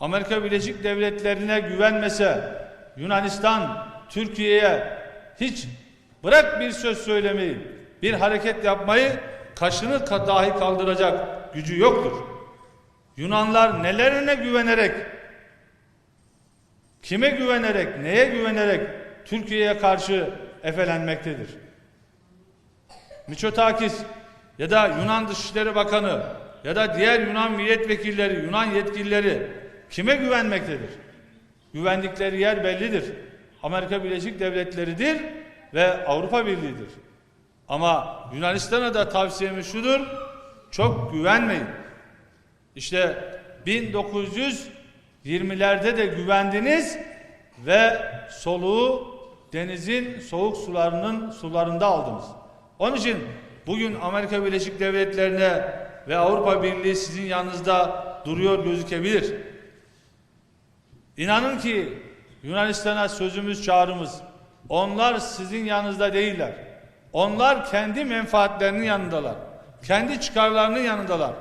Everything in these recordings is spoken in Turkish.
Amerika Birleşik Devletleri'ne güvenmese Yunanistan Türkiye'ye hiç bırak bir söz söylemeyi, bir hareket yapmayı kaşını ka- dahi kaldıracak gücü yoktur. Yunanlar nelerine güvenerek, kime güvenerek, neye güvenerek Türkiye'ye karşı efelenmektedir. Miçotakis ya da Yunan Dışişleri Bakanı ya da diğer Yunan milletvekilleri, Yunan yetkilileri kime güvenmektedir? Güvendikleri yer bellidir. Amerika Birleşik Devletleri'dir ve Avrupa Birliği'dir. Ama Yunanistan'a da tavsiyemiz şudur, çok güvenmeyin. İşte 1920'lerde de güvendiniz ve soluğu denizin soğuk sularının sularında aldınız. Onun için bugün Amerika Birleşik Devletleri'ne ve Avrupa Birliği sizin yanınızda duruyor gözükebilir. İnanın ki Yunanistan'a sözümüz çağrımız. Onlar sizin yanınızda değiller. Onlar kendi menfaatlerinin yanındalar. Kendi çıkarlarının yanındalar.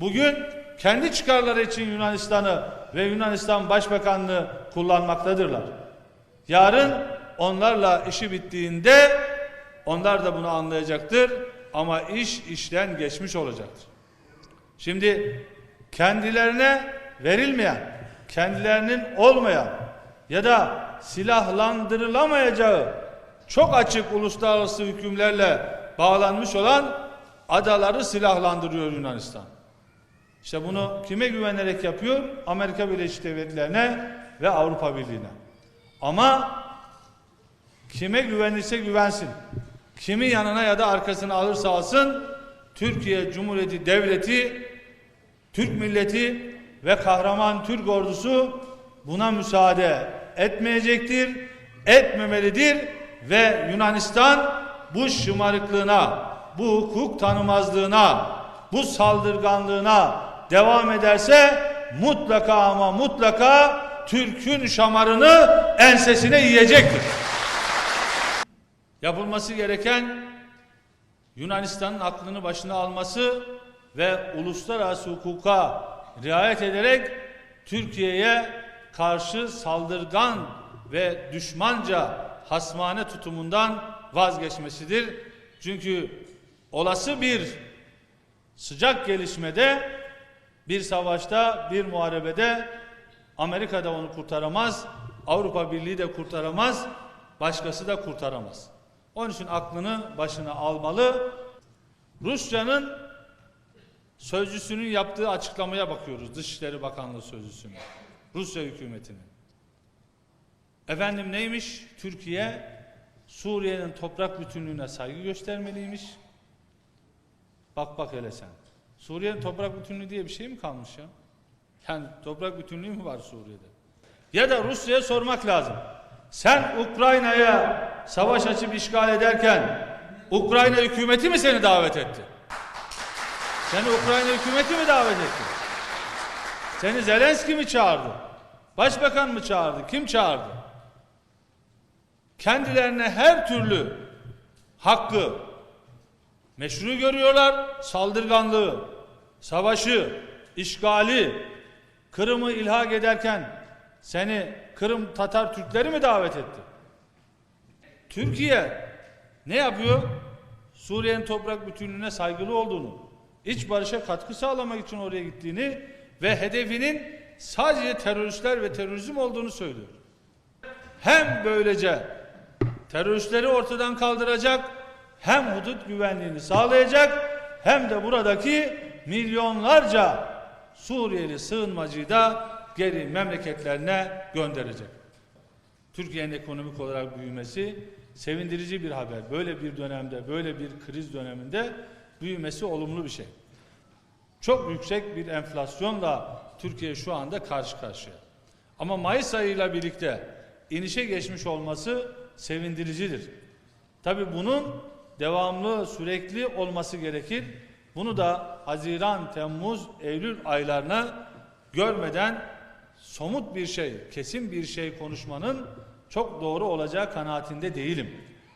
Bugün kendi çıkarları için Yunanistan'ı ve Yunanistan Başbakanlığı kullanmaktadırlar. Yarın onlarla işi bittiğinde onlar da bunu anlayacaktır ama iş işten geçmiş olacaktır. Şimdi kendilerine verilmeyen, kendilerinin olmayan ya da silahlandırılamayacağı çok açık uluslararası hükümlerle bağlanmış olan adaları silahlandırıyor Yunanistan. İşte bunu kime güvenerek yapıyor? Amerika Birleşik Devletleri'ne ve Avrupa Birliği'ne. Ama kime güvenirse güvensin. Kimi yanına ya da arkasına alırsa alsın Türkiye Cumhuriyeti Devleti, Türk milleti ve kahraman Türk ordusu buna müsaade etmeyecektir, etmemelidir ve Yunanistan bu şımarıklığına, bu hukuk tanımazlığına, bu saldırganlığına devam ederse mutlaka ama mutlaka Türk'ün şamarını ensesine yiyecektir. Yapılması gereken Yunanistan'ın aklını başına alması ve uluslararası hukuka riayet ederek Türkiye'ye karşı saldırgan ve düşmanca hasmane tutumundan vazgeçmesidir. Çünkü olası bir sıcak gelişmede bir savaşta, bir muharebede Amerika da onu kurtaramaz, Avrupa Birliği de kurtaramaz, başkası da kurtaramaz. Onun için aklını başına almalı. Rusya'nın sözcüsünün yaptığı açıklamaya bakıyoruz. Dışişleri Bakanlığı sözcüsünün. Rusya hükümetinin. Efendim neymiş? Türkiye Suriye'nin toprak bütünlüğüne saygı göstermeliymiş. Bak bak hele sen. Suriye'nin toprak bütünlüğü diye bir şey mi kalmış ya? Yani toprak bütünlüğü mü var Suriye'de? Ya da Rusya'ya sormak lazım. Sen Ukrayna'ya savaş açıp işgal ederken Ukrayna hükümeti mi seni davet etti? Seni Ukrayna hükümeti mi davet etti? Seni Zelenski mi çağırdı? Başbakan mı çağırdı? Kim çağırdı? Kendilerine her türlü hakkı meşru görüyorlar. Saldırganlığı, savaşı, işgali, Kırım'ı ilhak ederken seni Kırım Tatar Türkleri mi davet etti? Türkiye ne yapıyor? Suriye'nin toprak bütünlüğüne saygılı olduğunu, iç barışa katkı sağlamak için oraya gittiğini ve hedefinin sadece teröristler ve terörizm olduğunu söylüyor. Hem böylece teröristleri ortadan kaldıracak, hem hudut güvenliğini sağlayacak, hem de buradaki milyonlarca Suriyeli sığınmacıyı da geri memleketlerine gönderecek. Türkiye'nin ekonomik olarak büyümesi sevindirici bir haber. Böyle bir dönemde, böyle bir kriz döneminde büyümesi olumlu bir şey. Çok yüksek bir enflasyonla Türkiye şu anda karşı karşıya. Ama Mayıs ayıyla birlikte inişe geçmiş olması sevindiricidir. Tabii bunun devamlı, sürekli olması gerekir. Bunu da Haziran, Temmuz, Eylül aylarına görmeden somut bir şey, kesin bir şey konuşmanın çok doğru olacağı kanaatinde değilim.